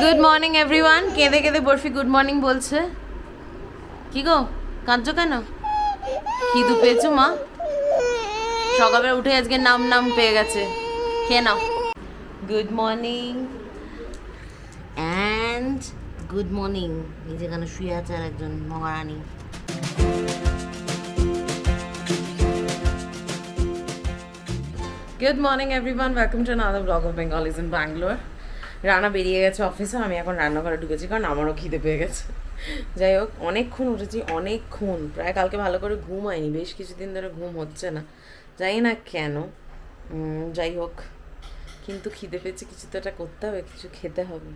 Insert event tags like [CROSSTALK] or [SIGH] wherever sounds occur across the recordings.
Good morning everyone কেঁদে কেঁদে barfi good morning বলছে। কি গো? কাঁদছো কেন? কি খিদু পেয়েছ, মা? সকালবেলা উঠে আজকে নাম নাম পেয়ে গেছে। খেয়ে নাও। Good morning and good morning এই যেখানে শুয়ে আছে আর একজন মহারানী। Good morning everyone welcome to another blog of Bengalis in Bangalore Rana বেরিয়ে গেছে অফিসে, আমি এখন রান্নাঘরে ঢুকেছি, কারণ আমারও খিদে পেয়ে গেছে। যাই হোক, অনেকক্ষণ উঠেছি, অনেকক্ষণ, প্রায় কালকে ভালো করে ঘুম হয়নি বেশ কিছুদিন ধরে ঘুম হচ্ছে না। জানি না কেন যাই হোক, কিন্তু খিদে পেয়েছে, কিছু তো একটা করতে হবে, কিছু খেতে হবে।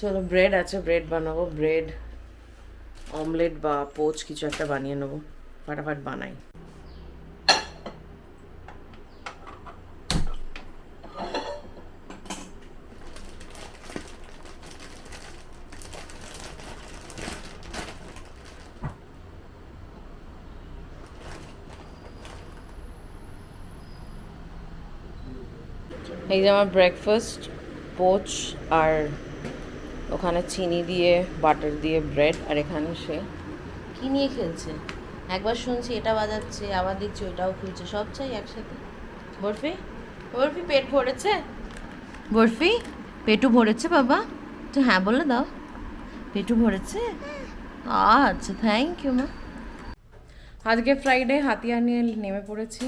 চলো ব্রেড আছে ব্রেড বানাবো ব্রেড অমলেট বা পোচ কিছু একটা বানিয়ে নেব, ফাটাফাট বানাই। আমার ব্রেকফাস্ট পোচ আর ওখানে চিনি দিয়ে বাটার দিয়ে ব্রেড আর এখানে সে কী নিয়ে খেলছে? একবার শুনছি এটা বাজাচ্ছে, আবার দেখছি ওটাও খুলছে, সব চাই একসাথে। বরফি? বরফি পেট ভরেছে? বরফি, পেটু ভরেছে বাবা? তো হ্যাঁ বলে দাও। পেটু ভরেছে? আচ্ছা থ্যাংক ইউ মা আজকে ফ্রাইডে হাতিয়া নিয়ে নেমে পড়েছি।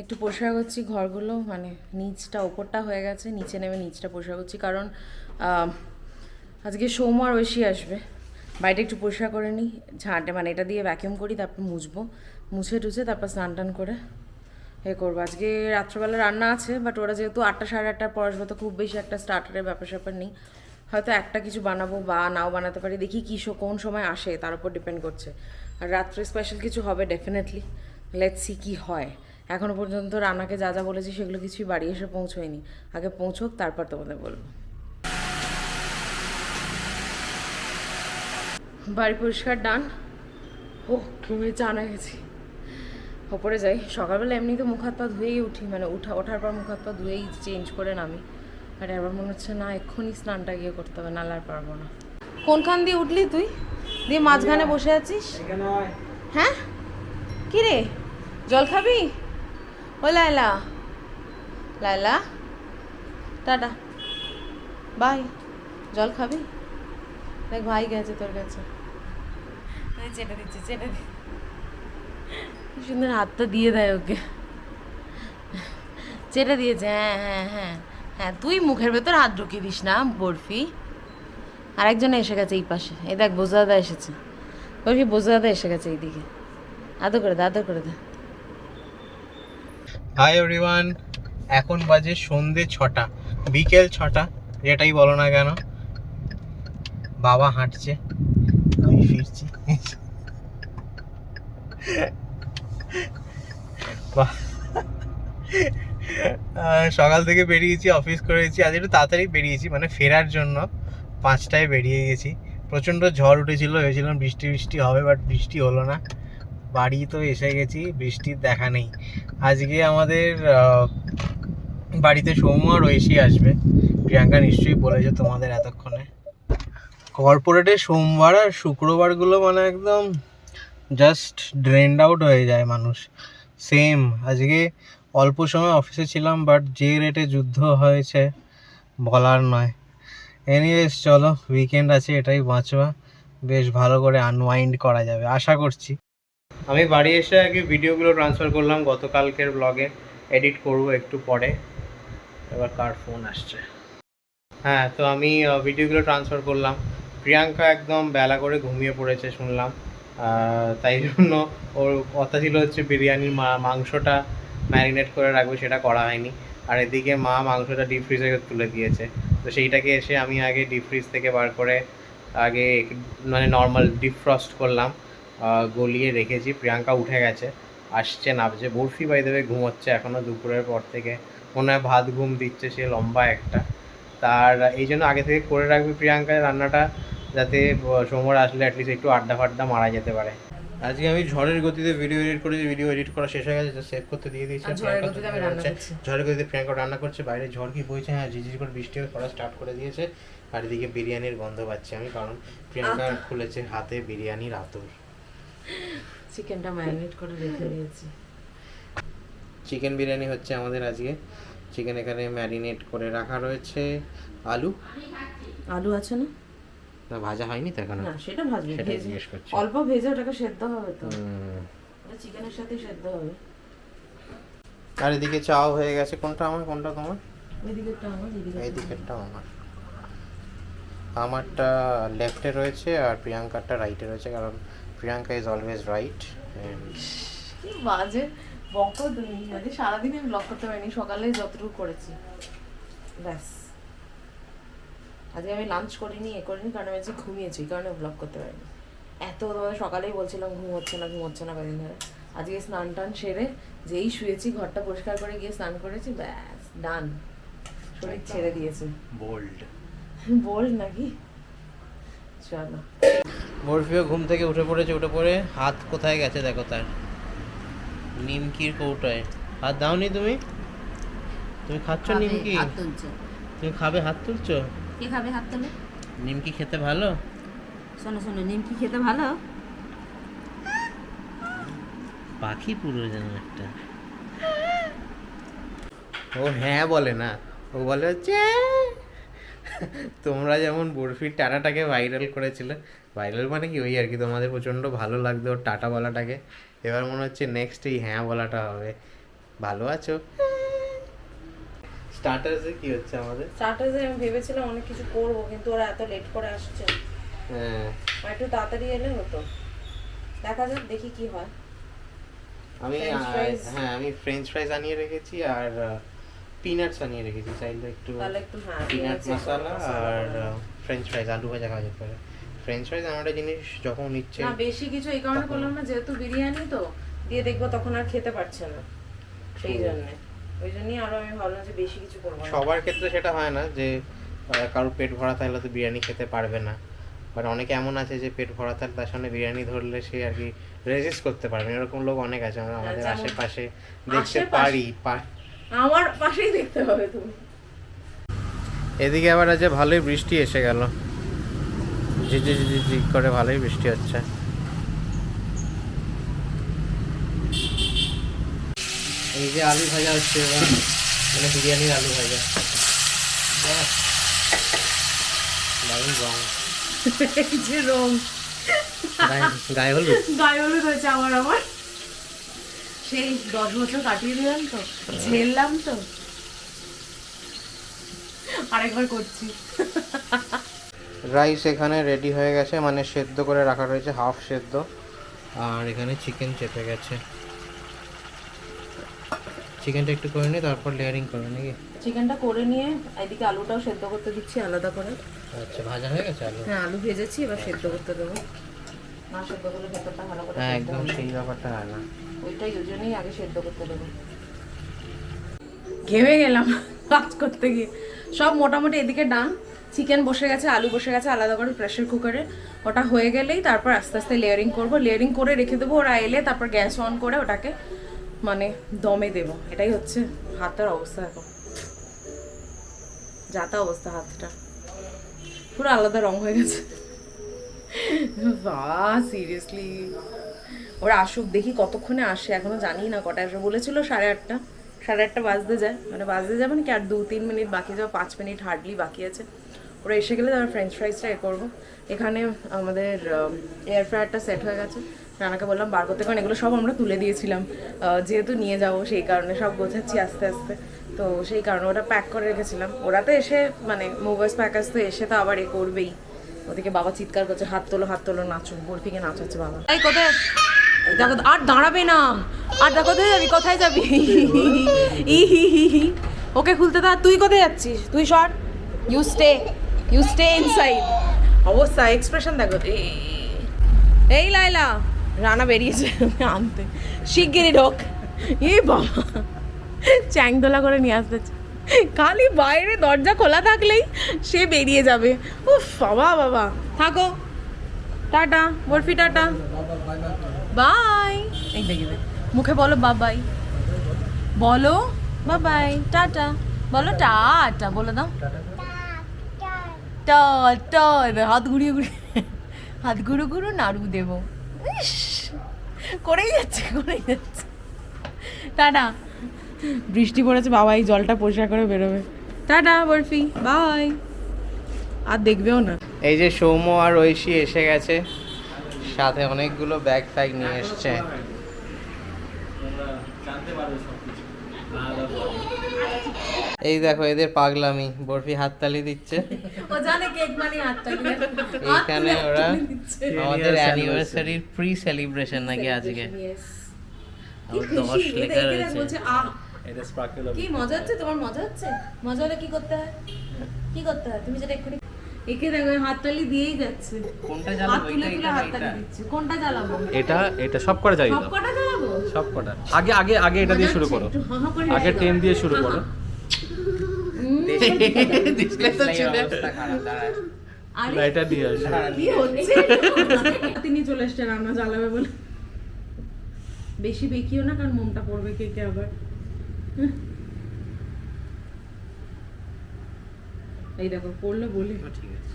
একটু পরিষ্কার করছি, ঘরগুলো মানে নিচটা, ওপরটা হয়ে গেছে, নিচে নেমে নিচটা পরিষ্কার করছি কারণ আজকে সোম আর ঐশী আসবে। বাড়িটা একটু পরিষ্কার করে নিই, ঝাঁটে মানে এটা দিয়ে ভ্যাকিউম করি, তারপর মুছবো। মুছে টুছে তারপর স্নান টান করে এ করব। আজকে রাত্রেবেলা রান্না আছে বাট ওরা যেহেতু আটটা সাড়ে আটটার পর আসবে, তো খুব বেশি একটা স্টার্টারের ব্যাপার স্যাপার নেই। হয়তো একটা কিছু বানাবো বা নাও বানাতে পারি, দেখি কী কোন সময় আসে, তার উপর ডিপেন্ড করছে। আর রাত্রে স্পেশাল কিছু হবে ডেফিনেটলি লেটস কী হয়। এখনও পর্যন্ত রানাকে যা যা বলেছি সেগুলো কিছুই বাড়ি এসে পৌঁছোয়নি। আগে পৌঁছোক তারপর তোমাদের বলব। বাড়ি পরিষ্কার ডান? ও রুমে হয়ে গেছি ওপরে যাই। সকালবেলা এমনি তো মুখ হাত পা ধুয়েই উঠি মানে উঠা ওঠার পর মুখ হাত পা ধুয়েই চেঞ্জ করে নামি। আর এবার মনে হচ্ছে না এক্ষুনি স্নানটা গিয়ে করতে হবে নাহলে আর পারব না। কোনখান দিয়ে উঠলি তুই? দিয়ে মাঝখানে বসে আছিস? হ্যাঁ? কি রে? জল খাবি? ও লাইলা লাইলা টাটা বাই জল খাবি? দেখ ভাই গেছে তোর কাছে। চেটে দিচ্ছে চেটে দি সুন্দর হাতটা দিয়ে দেয় ওকে। চেটে দিয়েছে হ্যাঁ হ্যাঁ হ্যাঁ। হ্যাঁ তুই মুখের ভেতর হাত ঢুকিয়ে দিস না বরফি। আরেকজন এসে গেছে এই পাশে। এই দেখ বোঝাদা এসেছে। বরফি বোঝাদা এসে গেছে এইদিকে। আদর করে দে আদর করে দে। হাই এভরিওয়ান এখন বাজে সন্ধে ছটা। বিকেল ছটা, যেটাই বলো না কেন। বাবা হাঁটছে, আমি ফিরছি। সকাল থেকে বেরিয়েছি, অফিস করেছি। আজ একটু তাড়াতাড়ি বেরিয়েছি মানে ফেরার জন্য। পাঁচটায় বেরিয়ে গেছি। প্রচণ্ড ঝড় উঠেছিল, ভেবেছিলাম বৃষ্টি বৃষ্টি হবে বাট বৃষ্টি হলো না। বাড়ি তো এসে গেছি, বৃষ্টির দেখা নেই। আজকে আমাদের বাড়িতে সৌম্য ঐশী আসবে। প্রিয়াঙ্কা নিশ্চয়ই বলেছে তোমাদের এতক্ষণে। কর্পোরেটে সোমবার আর শুক্রবারগুলো মানে একদম জাস্ট ড্রেন্ড আউট হয়ে যায় মানুষ। সেম আজকে অল্প সময় অফিসে ছিলাম বাট যে রেটে যুদ্ধ হয়েছে, বলার নয়। এনিওয়েজ চলো উইকেন্ড আছে, এটাই বাঁচবা। বেশ ভালো করে আনওয়াইন্ড করা যাবে, আশা করছি। আমি বাড়ি এসে আগে ভিডিওগুলো ট্রান্সফার করলাম গতকালকের ব্লগে এডিট করব একটু পরে। এবার কার ফোন আসছে? হ্যাঁ তো আমি ভিডিওগুলো ট্রান্সফার করলাম। প্রিয়াঙ্কা একদম বেলা করে ঘুমিয়ে পড়েছে শুনলাম। তাই জন্য ওর কথা ছিল হচ্ছে বিরিয়ানির মাংসটা ম্যারিনেট করে রাখবে, সেটা করা হয়নি। আর এদিকে মা মাংসটা ডিপ ফ্রিজে তুলে দিয়েছে। তো সেইটাকে এসে আমি আগে ডিপ ফ্রিজ থেকে বার করে আগে মানে নর্মাল ডিপ ফ্রস্ট করলাম। গলিয়ে রেখেছি প্রিয়াঙ্কা উঠে গেছে আসছে নামছে। বরফি বাই দেবে ঘুমোচ্ছে এখনও দুপুরের পর থেকে। মনে হয় ভাত ঘুম দিচ্ছে সে লম্বা একটা। তার এই জন্য আগে থেকে করে রাখবে প্রিয়াঙ্কা রান্নাটা যাতে সময় আসলে অ্যাটলিস্ট একটু আড্ডা ফাড্ডা মারা যেতে পারে। আজকে আমি ঝড়ের গতিতে ভিডিও এডিট করেছি ভিডিও এডিট করা শেষ হয়ে গেছে সেভ করতে দিয়ে দিয়েছি ঝড়ের গতিতে আমি রান্না করছি। ঝড়ের গতিতে প্রিয়াঙ্কা রান্না করছে বাইরে ঝড় কি বইছে হ্যাঁ ঝিঝিঝি করে বৃষ্টি করা স্টার্ট করে দিয়েছে। আর এদিকে বিরিয়ানির গন্ধ পাচ্ছি আমি কারণ প্রিয়াঙ্কা খুলেছে হাতে বিরিয়ানির আতর চিকেনটা ম্যারিনেট করে রেখে দিয়েছি। চিকেন বিরিয়ানি হচ্ছে আমাদের আজকে। চিকেন এখানে ম্যারিনেট করে রাখা রয়েছে। আলু? আলু আছে না? না ভাজা হয়নি তো এখনও? না সেটা ভাজবে। ভেজে জিজ্ঞেস করছি। অল্প ভেজে ওটাকে সেদ্ধ হবে তো। চিকেনের সাথে সেদ্ধ হবে। আর এদিকে চাও হয়ে গেছে। কোনটা আমার? কোনটা তোমার? ওই দিকেরটা আমার এই এই দিকেরটা দিকেরটা আমার। আমারটা লেফটে রয়েছে আর প্রিয়াঙ্কারটা রাইটে রয়েছে। কারণ প্রিয়াঙ্কা ইজ অলওয়েজ রাইট বাজে বকো মানে সারাদিন আমি ব্লগ করতে পারিনি সকালে যতটুকু করেছি। ব্যাস। আজকে আমি লাঞ্চ করিনি এ করিনি কারণ আমি আজকে ঘুমিয়েছি কারণে ব্লগ করতে পারিনি। এত তোমাদের সকালেই বলছিলাম ঘুম হচ্ছে না ঘুম হচ্ছে না কদিন ধরে। আজকে স্নান টান সেরে যেই শুয়েছি ঘরটা পরিষ্কার করে গিয়ে স্নান করেছি ব্যাস ডান শরীর ছেড়ে দিয়েছে। বোল্ড বল [LAUGHS] নাকি? চলো। মরফিও ঘুম থেকে উঠে পড়েছে উঠে পড়ে হাত কোথায় গেছে দেখো তার? নিমকির কৌটায়। হাত দাওনি তুমি? তুমি খাচ্ছ নিমকি? তুমি খাবে হাত তুলছো? কে খাবে হাত তুলে? নিমকি খেতে ভালো? শোনো শোনো নিমকি খেতে ভালো? পাখি পুরো যেন একটা। ও হ্যাঁ বলে না। ও বলে হচ্ছে তোমরা যেমন বরফির টাটাটাকে ভাইরাল করেছিলে ভাইরাল মানে কি? ওই আর কি তোমাদের প্রচণ্ড ভালো লাগতো ওর টাটা বলাটাকে। এবার মনে হচ্ছে নেক্সট এই হ্যাঁ বলাটা হবে। ভালো আছো? স্টার্টার্সে কি হচ্ছে আমাদের? স্টার্টার্সে আমি ভেবেছিলাম অনেক কিছু করব কিন্তু ওরা এত লেট করে আসছে। হ্যাঁ। একটু তাড়াতাড়ি এলে হতো। দেখা যাক দেখি কি হয়। আমি হ্যাঁ আমি ফ্রেঞ্চ ফ্রাইজ আনিয়ে রেখেছি আর পিনাটস আনিয়ে রেখেছি। চাইলে একটু তাহলে একটু হ্যাঁ পিনাট মশলা আর ফ্রেঞ্চ ফ্রাইজ আলু ভাজা খাওয়া যেতে পারে। ফ্রেঞ্চ ফ্রাইজ আমার একটা জিনিস যখন ইচ্ছে না বেশি কিছু এই কারণে করলাম না যেহেতু বিরিয়ানি তো দিয়ে দেখব তখন আর খেতে পারছে না। সেই জন্য। ওই জন্যই আরও আমি ভাবলাম যে বেশি কিছু করব সবার ক্ষেত্রে সেটা হয় না যে কারোর পেট ভরা থাকলে তো বিরিয়ানি খেতে পারবে না। বাট অনেকে এমন আছে যে পেট ভরা থাকলে তার সামনে বিরিয়ানি ধরলে সে আর কি রেজিস্ট করতে পারবে। এরকম লোক অনেক আছে আমরা আমাদের আশেপাশে দেখতে পারি আমার পাশেই দেখতে হবে তুমি। এদিকে আবার আছে ভালোই বৃষ্টি এসে গেল। ঝিঝি ঝিঝি ঝি করে ভালোই বৃষ্টি হচ্ছে। এই যে আলু ভাজা হচ্ছে এবার মানে বিরিয়ানির আলু ভাজা। দারুণ রং। এই যে রং। গায়ে- গায়ে হলুদ? গায়ে হলুদ হয়েছে আমার আমার। সেই দশ বছর কাটিয়ে দিলাম তো ঝেললাম তো। আরেকবার করছি। রাইস এখানে রেডি হয়ে গেছে মানে সেদ্ধ করে রাখা রয়েছে হাফ সেদ্ধ। আর এখানে চিকেন চেপে গেছে। চিকেনটা একটু করে নিই তারপর লেয়ারিং করে নাকি? চিকেনটা করে নিয়ে এদিকে আলুটাও সেদ্ধ করতে দিচ্ছি আলাদা করে। আচ্ছা ভাজা হয়ে গেছে আলু? হ্যাঁ আলু ভেজেছি এবার সেদ্ধ করতে দেবো। না সেদ্ধ করলে ভেতরটা ভালো করে হ্যাঁ একদম সেই ব্যাপারটা হয় না। ওইটাই ওই জন্যই আগে সেদ্ধ করতে দেবো। ঘেমে গেলাম [LAUGHS] কাজ করতে গিয়ে। সব মোটামুটি এদিকে ডান চিকেন বসে গেছে, আলু বসে গেছে, আলাদা করে প্রেশার কুকারে। ওটা হয়ে গেলেই তারপর আস্তে আস্তে লেয়ারিং করব। লেয়ারিং করে রেখে দেবো, ওরা এলে তারপর গ্যাস অন করে ওটাকে মানে দমে দেব। এটাই হচ্ছে হাতের অবস্থা এখন। যাতা অবস্থা হাতটা। পুরো আলাদা রং হয়ে গেছে। বাহ সিরিয়াসলি ওরা আসুক, দেখি কতক্ষণে আসে। এখনও জানি না, কটা আসবে। বলেছিল সাড়ে আটটা। সাড়ে আটটা বাজতে যায়। মানে বাজতে যাবে না কি আর দু তিন মিনিট বাকি যাবে পাঁচ মিনিট হার্ডলি বাকি আছে। ওরা এসে গেলে তারপর ফ্রেঞ্চ ফ্রাইসটা এ করব। এখানে আমাদের এয়ার ফ্রায়ারটা সেট হয়ে গেছে। রানাকে বললাম, বার করতে। কারণ এগুলো সব আমরা তুলে দিয়েছিলাম। যেহেতু নিয়ে যাব, সেই কারণে সব গোছাচ্ছি আস্তে আস্তে। তো সেই কারণে ওটা প্যাক করে রেখেছিলাম। ওরা তো এসে মানে মোবাইল প্যাকাজ তো এসে তো আবার এ করবেই। ওদিকে বাবা চিৎকার করছে, হাত তোলো হাত তোলো, নাচুন। বরফিকে নাচাচ্ছে বাবা। এই, কোথায়? দেখো আর দাঁড়াবে না। আর দেখো যাবি, কোথায় যাবি? [LAUGHS] ই হি হি হি ওকে খুলতে দা তুই কোথায় যাচ্ছিস? তুই সর। You stay you stay inside অবস্থা এক্সপ্রেশন দেখো। এই- লাইলা রানা বেরিয়েছে। আনতে। শিগগিরই ঢোক। এই বাবা। চ্যাংদোলা করে নিয়ে আসতে খালি বাইরে দরজা খোলা থাকলেই সে বেরিয়ে যাবে। উফ, বাবা বাবা। থাকো। Tata, Barfi tata. বাই। এই দেখ। মুখে বলো বাবাই। বলো বাবাই, টাটা। বলো টাটা, বলে দাও। টা টা হাত ঘুরিয়ে ঘুরিয়ে হাত ঘুরু ঘুরু নাড়ু দেব। ইস, করেই যাচ্ছে করেই যাচ্ছে। টাটা। বৃষ্টি পড়েছে বাবা এই জলটা পরিষ্কার করে বেরোবে। Tata Barfi bye. আর দেখবেও না। এই যে সৌম্য আর ঐশী এসে গেছে সাথে অনেকগুলো ব্যাগ ফ্যাগ নিয়ে এসছে। এই দেখো এদের পাগলামি। বরফি হাততালি দিচ্ছে। ও জানে কেক মানে হাতটা এইখানে ওরা আমাদের অ্যানিভার্সারির প্রি সেলিব্রেশন নাকি আজকে? আবার দশ লেখা রয়েছে। এটা স্পার্কেল কি মজা হচ্ছে? তোমার মজা হচ্ছে? মজা হলে কি করতে হয়? কি করতে হয়? তুমি যেটা এক্ষুনি একে দেখো হাততালি দিয়েই যাচ্ছে। কোনটা হাত জ্বালাবো তুলে এটা তুলে এটা হাততালি দিচ্ছে। কোনটা জ্বালাবো? এটা এটা সব কটা চাই সব কটা জ্বালাবো? সব কটা। আগে আগে আগে এটা দিয়ে শুরু করো। একটু আগে দাও। টেন দিয়ে শুরু করো। ডিসপ্লে তো ছিল দিয়ে আসো কি হচ্ছে তিনি চলে এসছে রান্না জ্বালাবে বলে বেশি বেকিও না কারণ মোমটা পড়বে কেকে আবার এই দেখো পড়ল বলি ঠিক আছে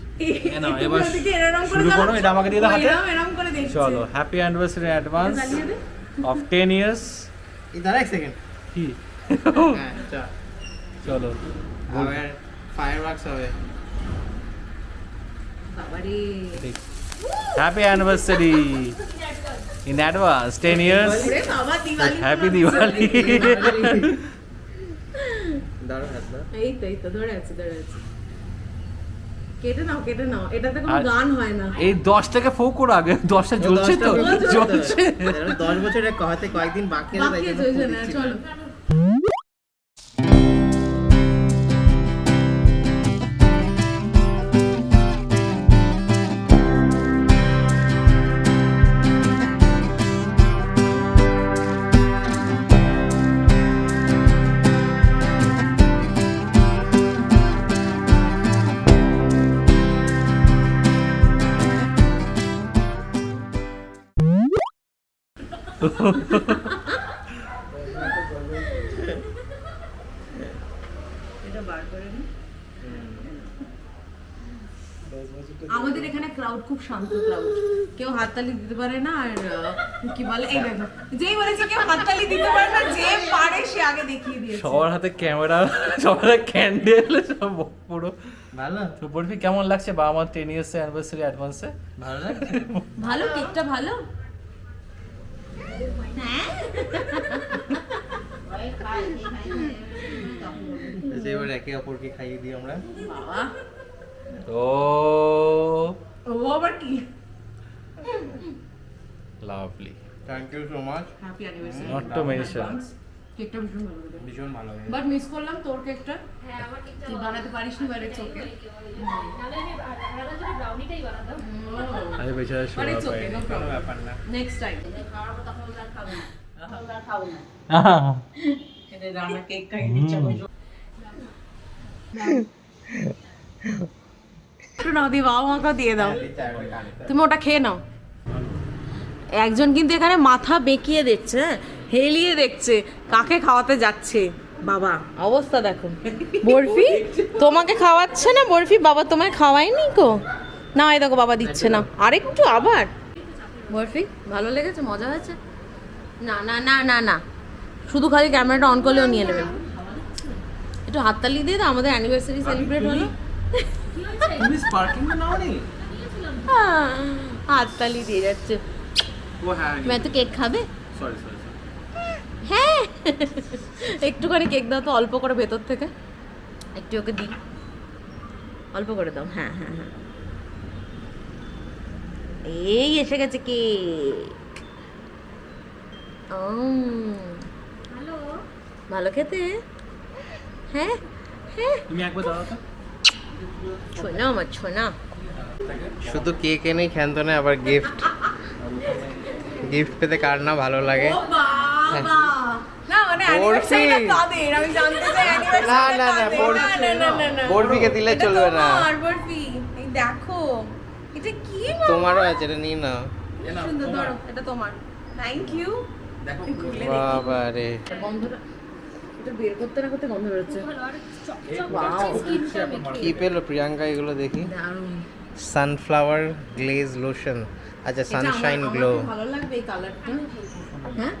এবার ওদিকে এরম করে শুরু করো, এটা আমাকে দিয়ে দাও হাতে। এরম এরম করে দেখছে। চলো happy anniversary advance of ten years দাঁড়া এক সেকেন্ড কি হ্যাঁ চলো আবার ফায়ার ওয়ার্কস হবে। বাবারে। Happy anniversary in advance ten years happy Diwali এই তো এই তো ধরে আছে ধরে আছে। কেটে নাও কেটে নাও। এটাতে কোনো গান হয় না। এই দশটাকে ফো করো আগে। দশটা জ্বলছে তো। জ্বলছে। দশ বছরের কয়েকদিন বাকি আছে চলো। আমাদের এখানে ক্রাউড খুব শান্ত ক্রাউড কেউ হাততালি দিতে পারে না আর কি বলে? এই দেখো যেই বলেছে কেউ হাততালি দিতে পারে না যে পারে সে আগে দেখিয়ে দিয়েছে। সবার হাতে ক্যামেরা সবার ক্যান্ডেল সব পুরো। ভালো। তো বলবি কেমন লাগছে? বা আমার টেন ইয়ার্স অ্যানিভার্সারি অ্যাডভান্সে ভালো লাগছে। ভালো কেকটা ভালো? [LAUGHS] এবার একে অপরকে খাইয়ে দিই আমরা। বাবা। ও ও আবার কি? Lovely thank you so much happy anniversary Not to mention. কেকটা ভীষণ ভালো হয়েছে ভীষণ ভালো হয়েছে বাট মিস করলাম তোর কেকটা। হ্যাঁ আমার তুই বানাতে পারিস নি বারে চোখে? আরে বেচারা শোনা চোখে পায়নি নো কোনো ব্যাপার না। নেক্সট টাইম এটা রান্না কেক খাইয়ে দিচ্ছে একটু নাও দিয়ে বাবা মাকেও দিয়ে দাও। তুমি ওটা খেয়ে নাও। একজন কিন্তু এখানে মাথা বেঁকিয়ে দেখছে হ্যাঁ? হেলিয়ে দেখছে কাকে খাওয়াতে যাচ্ছে? বাবা। অবস্থা দেখো। [LAUGHS] বরফি তোমাকে খাওয়াচ্ছে না? বরফি বাবা তোমায় খাওয়ায়নি কো না এই দেখো বাবা দিচ্ছে না। আরেকটু আবার। বরফি ভালো লেগেছে? মজা হয়েছে? না না না না না। শুধু খালি ক্যামেরাটা অন করলেও নিয়ে নেবে। একটু হাততালি দিয়ে দাও আমাদের অ্যানিভার্সারি সেলিব্রেট হলো। হাততালি দিয়ে যাচ্ছে। তুমি তো কেক খাবে? সরি সরি হ্যাঁ। একটুখানি কেক দাও তো অল্প করে ভেতর থেকে। একটু ওকে দিই। অল্প করে দাও। হ্যাঁ হ্যাঁ হ্যাঁ। এই এসে গেছে কেক। হ্যালো ভালো? খেতে? হ্যাঁ হ্যাঁ। তুমি একবার দাও তো। ছোনা আমার ছোনা। শুধু কেক এনেই ক্ষান্ত না আবার গিফট গিফট পেতে কার না ভালো লাগে। না মানে আমি জানতে চাই না, না, না। বরফিকে দিলে চলবে না। বরফি। দেখো এটা কি তোমারও আছে এটা নিয়ে নাও। সুন্দর ধরো এটা তোমার। থ্যাংক ইউ দেখো খুলে বাবা রে বন্ধটা বের করতে না করতে গন্ধ বেরোচ্ছে। কি পেল প্রিয়াঙ্কা এগুলো দেখি? সানফ্লাওয়ার গ্লেজ লোশন আচ্ছা সানশাইন গ্লো ভালো লাগবে এই কালারটা হ্যাঁ?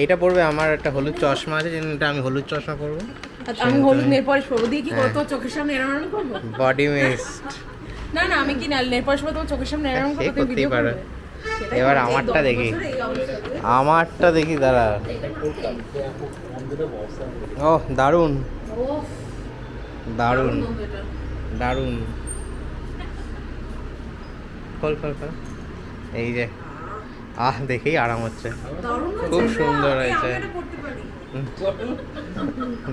এইটা পড়বে আমার একটা হলুদ চশমা আছে যেটা আমি হলুদ চশমা পরবো। আচ্ছা, আমি হলুদ নেল পলিশ করব দিয়ে কি করব তোমার চোখের সামনে এরম করব? বডি মিস্ট না না আমি কি নেল পলিশ তোমার চোখের সামনে এরম সে করব ভিডিও। করবে? এবার আমারটা দেখি। আমারটা দেখি দাঁড়া। ও গন্ধ এটা। দারুণ। খোল খোল খোল। এই যে আহ দেখেই আরাম হচ্ছে। খুব সুন্দর হয়েছে।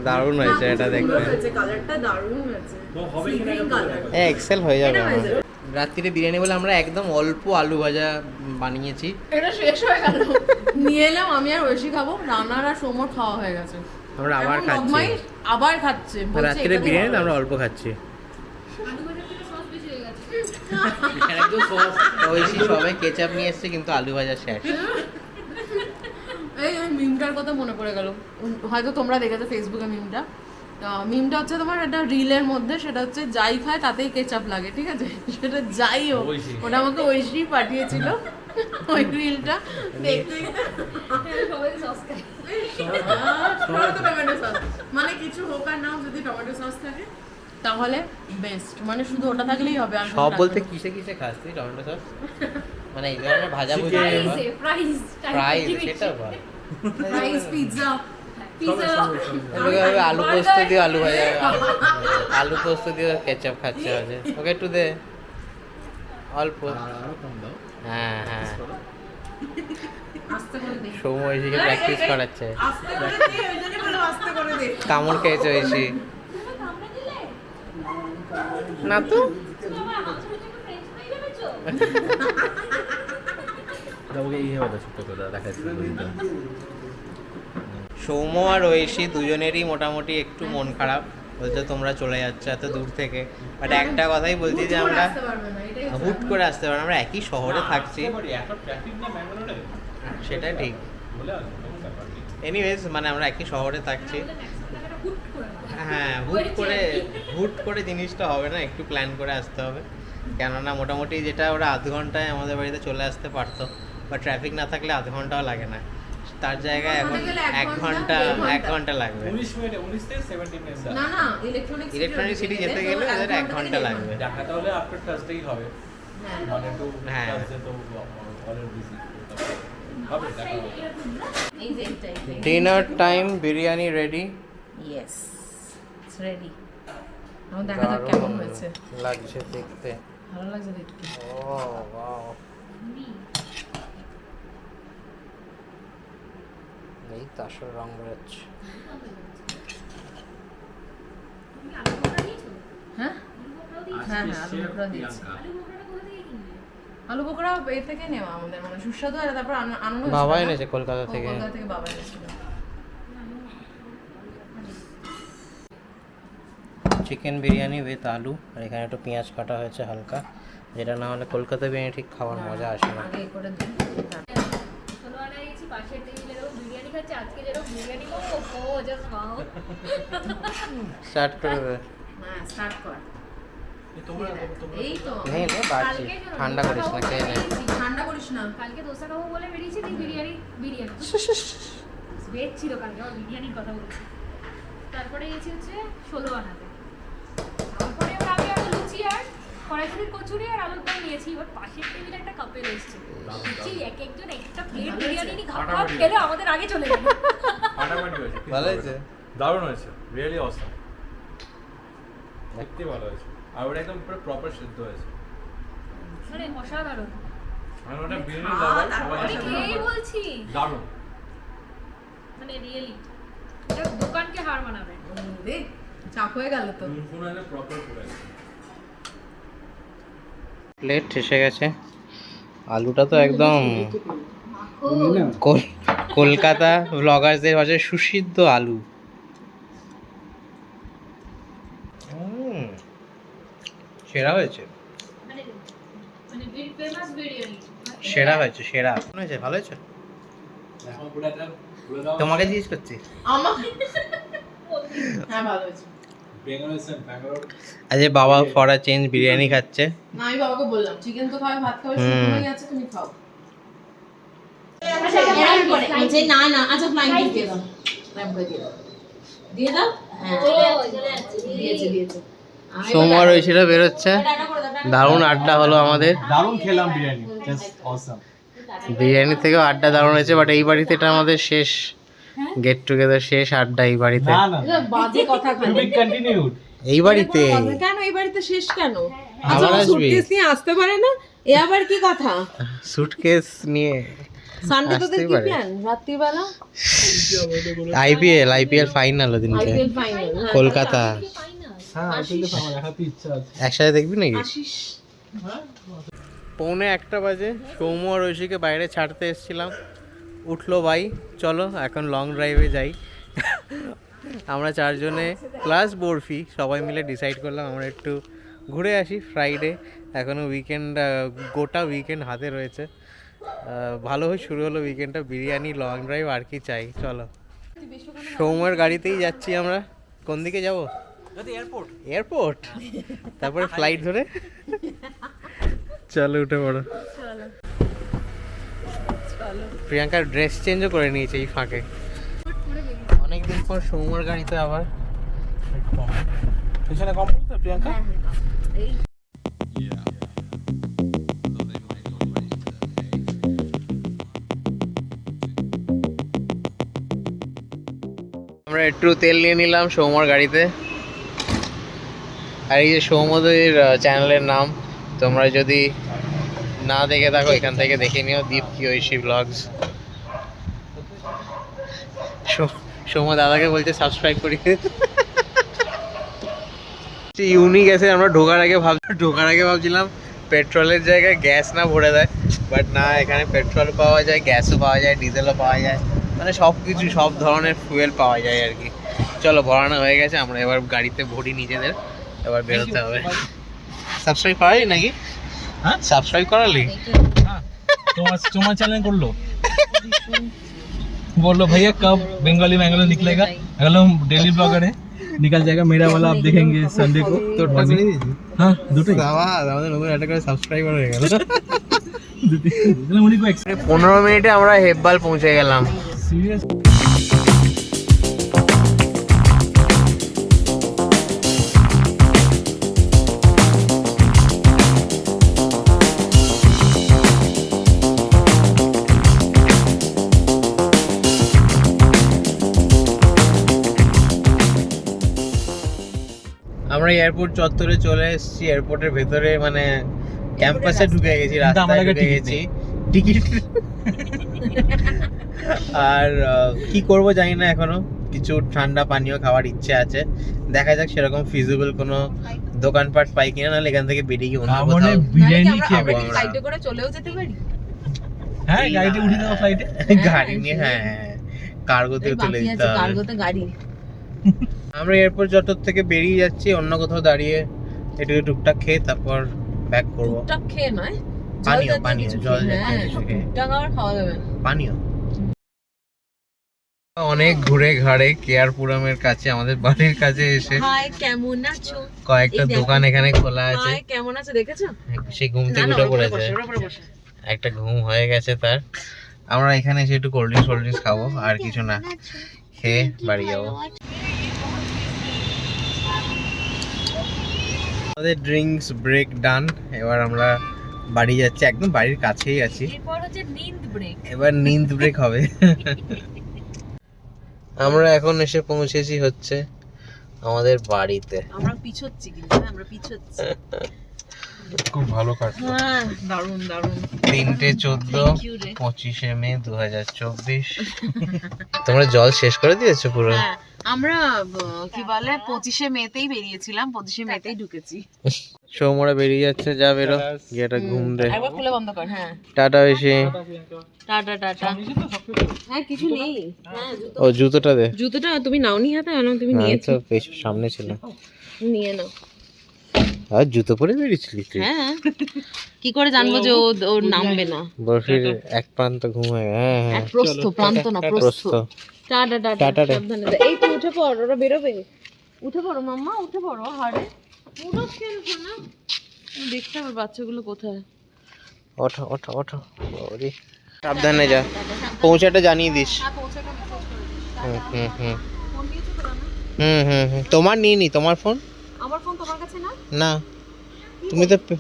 দারুণ হয়েছে এটা দেখতে। এক্সেল হয়ে যাবে। রাত্রিরে বিরিয়ানি বলে আমরা একদম অল্প আলু ভাজা বানিয়েছি। এটা শেষ হয়ে গেল। নিয়ে এলাম আমি আর ঐশী খাব। রান্নার আর সোমর খাওয়া হয়ে গেছে। আমরা আবার খাচ্ছি। আবার খাচ্ছে। রাত্রিরে বিরিয়ানি আমরা অল্প খাচ্ছি। ঐশী সবাই কেচাপ নিয়ে এসছে কিন্তু আলু ভাজা শেষ এই ওই মিমটার কথা মনে পড়ে গেল। হয়তো তোমরা দেখেছ ফেসবুকে মিমটা মিমটা হচ্ছে তোমার একটা রিলের মধ্যে সেটা হচ্ছে যাই খায় তাতেই কেচাপ লাগে ঠিক আছে? সেটা যাই হোক ওটা আমাকে ঐশী পাঠিয়েছিল ওই রিলটা দেখতে মানে কিছু হোক আর নাও যদি টমেটো সস থাকে তাহলে বেস্ট মানে শুধু ওটা থাকলেই হবে আর সব বলতে কিসে কিসে খাস তুই টমেটো সস [LAUGHS] মানে এই ধরনের ভাজা ভুজি ফ্রাই সেটা বল। রাইস পিৎজা আলু পোস্ত দিয়ে আলু ভাজা আলু পোস্ত দিয়ে কেচাপ খাচ্ছে আছে ওকে একটু দে। অল্প। হ্যাঁ হ্যাঁ। আস্তে করে সৌম্য ঐশীকে প্র্যাকটিস করাচ্ছে। আস্তে করে দে ওই জন্য বলো আস্তে করে দে। কামড় খেয়েছে ঐশী। না তো? দেখাচ্ছি সৌম্য আর ঐশী দুজনেরই মোটামুটি একটু মন খারাপ। বলছে তোমরা চলে যাচ্ছ এত দূর থেকে। বাট একটা কথাই বলছি যে আমরা হুট করে আসতে পারব না, আমরা একই শহরে থাকছি। সেটা ঠিক। এনিওয়েজ মানে আমরা একই শহরে থাকছি। হ্যাঁ হুট করে হুট করে জিনিসটা হবে না একটু প্ল্যান করে আসতে হবে। কেননা মোটামুটি যেটা ওরা আধ ঘন্টায় আমাদের বাড়িতে চলে আসতে পারতো বা ট্রাফিক না থাকলে আধ ঘন্টাও লাগে না। তার জায়গায় এখন এক ঘণ্টা। এক ঘণ্টা লাগবে। ইলেকট্রনিক সিটি যেতে গেলে ওদের এক ঘণ্টা লাগবে। দেখাটা হলে আফটার থার্সডেই হবে। মানে হ্যাঁ। Dinner time biryani ready yes ready আমার দেখা যাক কেমন হয়েছে। লাগছে দেখতে। ভালো লাগছে দেখতে। ও ওয়াও। এই তো আসল রং বেরোচ্ছে। হ্যাঁ? হ্যাঁ হ্যাঁ আলু দিয়েছি। আলু এ থেকে নেওয়া আমাদের মানে সুস্বাদু আর তারপর আনা- আনানো হয়েছিল বাবা এনেছে কলকাতা থেকে। কলকাতা থেকে বাবা এনেছিল। চিকেন বিরিয়ানি উইথ আলু। আর এখানে একটু পেঁয়াজ কাটা হয়েছে হালকা। যেটা না হলে কলকাতা বিরিয়ানি ঠিক খাওয়ার মজা আসে না। আনা স্টার্ট ঠান্ডা করিস না খেয়ে নে। ঠান্ডা করিস না। কালকে দোসা খাব বলে বেরিয়েছি বিরিয়ানি বিরিয়ানি। ভেজ ছিল কালকে আমার বিরিয়ানির কথা বলছি। তারপরে গেছি হচ্ছে ষোলো আনাতে তারপরে এবার আমি একটা লুচি আর কড়াইশুটির কচুরি আর আলুর দম নিয়েছি এবার পাশের টেবিলে একটা কাপের এসছে লুচি এক একজন একটা প্লেট বিরিয়ানি নিয়ে খাপ খেলে আমাদের আগে চলে গেল ফাটাফাটি হয়েছে ভালো হয়েছে। দারুণ হয়েছে রিয়েলি অসাম সত্যি ভালো হয়েছে। আর ওটা একদম পুরো প্রপার সিদ্ধ হয়েছে। মানে অসাধারণ। আমি ওটা বিরিয়ানি লাভার সবাই বলছি। দারুণ। মানে রিয়েলি দোকানকে হার মানাবে। চাপ হয়ে গেল তো। প্রপার পুরো প্লেট এসে গেছে। আলুটা তো একদম কলকাতা ব্লগার্সদের ভাষায় সুসিদ্ধ আলু। সেরা হয়েছে। সেরা হয়েছে সেরা। হয়েছে? ভালো হয়েছে? তোমাকে জিজ্ঞেস করছি। হ্যাঁ ভালো হয়েছে। আজ বাবা ফরা চেঞ্জ বিরিয়ানি খাচ্ছে। না আমি বাবাকে বললাম চিকেন তো খাবে ভাত খাবে হুম। শুকনোই আছে তুমি খাও। এরকম না না আচ্ছা ফ্লাইং দিয়ে দাও। ফ্লাইং দিয়ে দাও। দিয়ে দাও? হ্যাঁ। দিয়েছে। দিয়েছে সোমবার ওই সেটা বেরোচ্ছে। দারুণ আড্ডা হলো আমাদের। দারুণ খেলাম বিরিয়ানি জাস্ট অসাম বিরিয়ানি থেকেও আড্ডা দারুণ হয়েছে বাট এই বাড়িতে এটা আমাদের শেষ। গেট টুগেদার শেষ আড্ডা এই বাড়িতে। না না এটা বাজে কথা খালি। কন্টিনিউড এই বাড়িতে। কেন এই বাড়িতে শেষ কেন? আবার আচ্ছা আসবি। নিয়ে আসতে পারে না? এ আবার কি কথা? সুটকেস নিয়ে সানডে তোদের আসতেই কি প্ল্যান রাত্রিবেলা? IPL IPL final ওদিনকে। IPL final Kolkata. হ্যাঁ একসাথে দেখবি নাকি? পৌনে একটা বাজে। সৌম আর ঐশীকে বাইরে ছাড়তে এসেছিলাম। উঠল ভাই চলো এখন লং ড্রাইভে যাই। আমরা চারজনে প্লাস বরফি সবাই মিলে ডিসাইড করলাম আমরা একটু ঘুরে আসি ফ্রাইডে এখনও উইকেন্ড গোটা উইকেন্ড হাতে রয়েছে। ভালো হয়ে শুরু হলো উইকেন্ডটা বিরিয়ানি লং ড্রাইভ আর কি চাই চলো। সৌম্যর গাড়িতেই যাচ্ছি আমরা। কোন দিকে যাব? এয়ারপোর্ট এয়ারপোর্ট তারপরে ফ্লাইট ধরে? [LAUGHS] চলো উঠে পড়ো। প্রিয়াঙ্কার ড্রেস চেঞ্জও করে নিয়েছে এই ফাঁকে। অনেকদিন পর সৌম্যর গাড়িতে আবার। পেছনে কম তো প্রিয়াঙ্কা? আমরা একটু তেল নিয়ে নিলাম সৌম্যর গাড়িতে। আর এই যে সৌম্যদের চ্যানেলের নাম তোমরা যদি না দেখে থাকো এখান থেকে দেখে নিও দীপ কি ঐশী ব্লগস সৌম্য দাদাকে বলছে সাবস্ক্রাইব করি। ইউনিক এসে আমরা ঢোকার আগে ভাব ঢোকার আগে ভাবছিলাম পেট্রোলের জায়গায় গ্যাস না ভরে দেয় বাট না এখানে পেট্রোল পাওয়া যায় গ্যাসও পাওয়া যায় ডিজেলও পাওয়া যায়। মানে সব কিছু সব ধরনের ফুয়েল পাওয়া যায় আর কি। চলো ভরানো হয়ে গেছে আমরা এবার গাড়িতে ভরি নিজেদের এবার বেরোতে হবে। সাবস্ক্রাইব পাওয়া যায় নাকি? হ্যাঁ? সাবস্ক্রাইব করালি তোমার [LAUGHS] তোমার চ্যানেল করলো बोलो भैया कब बंगाली मैंगलो निकलेगा अगर हम डेली ब्लॉगर है निकल जाएगा मेरा वाला आप देखेंगे संडे को তোরটা করে দিয়েছি हाँ দুটোই বাবা আমাদের নতুন একটা করে সাবস্ক্রাইবার হয়ে গেল দুটোই তাহলে উনি কো পনেরো মিনিটে আমরা হেব্বাল পৌঁছে গেলাম সিরিয়াস আমরা এয়ারপোর্ট চত্বরে চলে এসেছি এয়ারপোর্টের ভেতরে মানে ক্যাম্পাসে ঢুকে গেছি রাস্তায় ঢুকে গেছি। টিকিট। আর কি করব জানি না এখনও। কিছু ঠান্ডা পানীয় খাওয়ার ইচ্ছে আছে। দেখা যাক সেরকম ফিজিবল কোনো দোকানপাট পাই কিনা নাহলে এখান থেকে বেরিয়ে গিয়ে অন্য আমনে কোথাও বিরিয়ানি খেয়ে বেরিয়ে ফ্লাইটে করে চলেও যেতে পারি? হ্যাঁ গাড়িতে উঠে দেবো ফ্লাইটে গাড়ি নিয়ে হ্যাঁ কার্গোতেও চলে বাকি যেতে হবে। কার্গোতে গাড়ি। আমরা এয়ারপোর্ট চত্বর থেকে বেরিয়ে যাচ্ছি অন্য কোথাও দাঁড়িয়ে একটু টুকটাক খেয়ে তারপর ব্যাক করব। টুকটাক খেয়ে নয় পানীয়, জল পানীয়, জল হ্যাঁ, খাওয়া যাবে। পানীয়। অনেক ঘুরে ঘাড়ে কেয়ারপুরমের কাছে আমাদের বাড়ির কাছে এসে হাই কেমন আছো? কয়েকটা দোকান এখানে খোলা আছে। হাই কেমন আছো দেখেছ? সে ঘুম থেকে উঠে পড়েছে। একটা ঘুম হয়ে গেছে তার। আমরা এখানে এসে একটু কোল্ড ড্রিঙ্কস কোল্ড ড্রিঙ্কস খাব আর কিছু না। খেয়ে বাড়ি যাব। আমাদের ড্রিঙ্কস ব্রেক ডান এবার আমরা বাড়ি যাচ্ছি একদম বাড়ির কাছেই আছি। এরপর হচ্ছে নিন্দ ব্রেক এবার নিন্দ ব্রেক হবে। আমরা এখন এসে পৌঁছেছি হচ্ছে আমাদের বাড়িতে। আমরা পিছোচ্ছি কিন্তু হ্যাঁ, আমরা পিছোচ্ছি। খুব ভালো কাজ হ্যাঁ দারুণ দারুণ। তিনটে চোদ্দ। পঁচিশে মে দু হাজার চব্বিশ। [LAUGHS] তোমরা জল শেষ করে দিয়েছ পুরো? হ্যাঁ আমরা কি বলে পঁচিশে মেতেই বেরিয়েছিলাম পঁচিশে মেতেই ঢুকেছি। [LAUGHS] সৌমরা বেরিয়ে যাচ্ছে যা বেরো গিয়েটা ঘুম দে। একবার খুলে বন্ধ কর হ্যাঁ। টাটা বেশি। Tata tata. হ্যাঁ কিছু নেই। হ্যাঁ ও জুতোটা দে। জুতোটা তুমি নাওনি হাতে আনো তুমি হ্যাঁ, নিয়েছো। সামনে ছিল। নিয়ে নাও। আর জুতো পরে বেরিয়েছিলি তুই। হ্যাঁ। কি করে জানব যে ও ও নামবে না? বরফির এক প্রান্ত ঘুমায় হ্যাঁ হ্যাঁ। এক প্রস্থ প্রান্ত না প্রস্থ। টাটা টাটা টাটা সাবধানে এই তো উঠে পড় ওরা বেরোবে। উঠে পড়ো মাম্মা উঠে পড়ো হাড়ে। উঠো খেলছো না দেখতে হবে বাচ্চাগুলো কোথায়। ওঠো ওঠো ওঠো। ওরে। সাবধানে যা। পৌঁছাটা জানিয়ে দিস। হুম হুম হুম। হুম হুম হুম। তোমার নিয়ে নি তোমার ফোন? আমার ফোন তোমার কাছে না? না। তুমি তো হ্যাঁ ফোন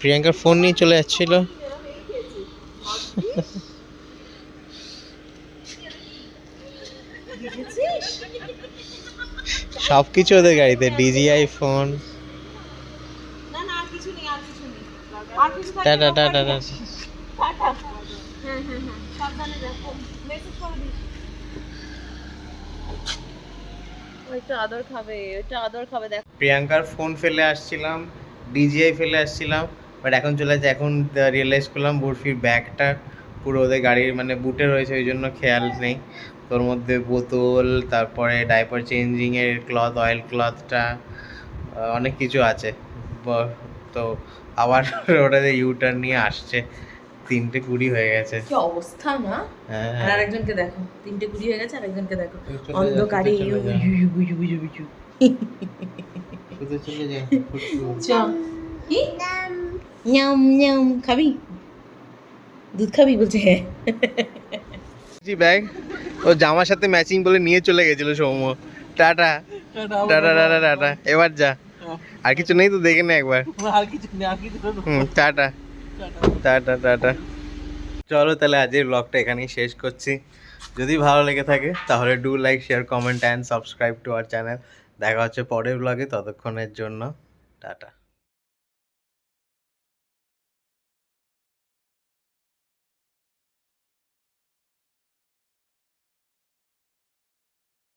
প্রিয়াঙ্কার ফোন নিয়ে চলে যাচ্ছিল। সব কিছু ওদের গাড়িতে DGI phone tata tata tata হ্যাঁ হ্যাঁ হ্যাঁ সাবধানে যা মেসেজ করে দিস ওইটা আদর খাবে ওইটা আদর খাবে প্রিয়াঙ্কার ফোন ফেলে আসছিলাম ডিজিআই ফেলে আসছিলাম বাট এখন চলে যাচ্ছে এখন রিয়েলাইজ করলাম বরফির ব্যাগটা পুরো ওদের গাড়ির মানে বুটে রয়েছে, ওই জন্য খেয়াল নেই। তোর মধ্যে বোতল, তারপরে ডাইপার চেঞ্জিংয়ের ক্লথ অয়েল ক্লথটা অনেক কিছু আছে। তো আবার [LAUGHS] ওটাতে ইউটার্ন নিয়ে আসছে। তিনটে কুড়ি হয়ে গেছে। কি অবস্থা না? হ্যাঁ। আর আরেকজনকে দেখো। তিনটে কুড়ি হয়ে গেছে আরেকজনকে দেখো। অন্ধকারে। চলে যা। You, you, you, you, you, you. শুধু চলে যা ফুটফু। কি? নিয়াম নিয়াম খাবি? দুধ খাবি? বলছে হ্যাঁ। জি ব্যাগ ও জামার সাথে ম্যাচিং বলে নিয়ে চলে গেছিল Soumya. Tata. Tata tata tata এবার যা। আর কিছু নেই তো দেখে নে একবার। আর কিছু নেই আর কিছু টাটা। Tata tata. চলো তাহলে আজকের ব্লগটা এখানেই শেষ করছি। যদি ভালো লেগে থাকে, তাহলে do like share comment and subscribe to our channel দেখা হচ্ছে পরের ব্লগে ততক্ষণের জন্য। টাটা।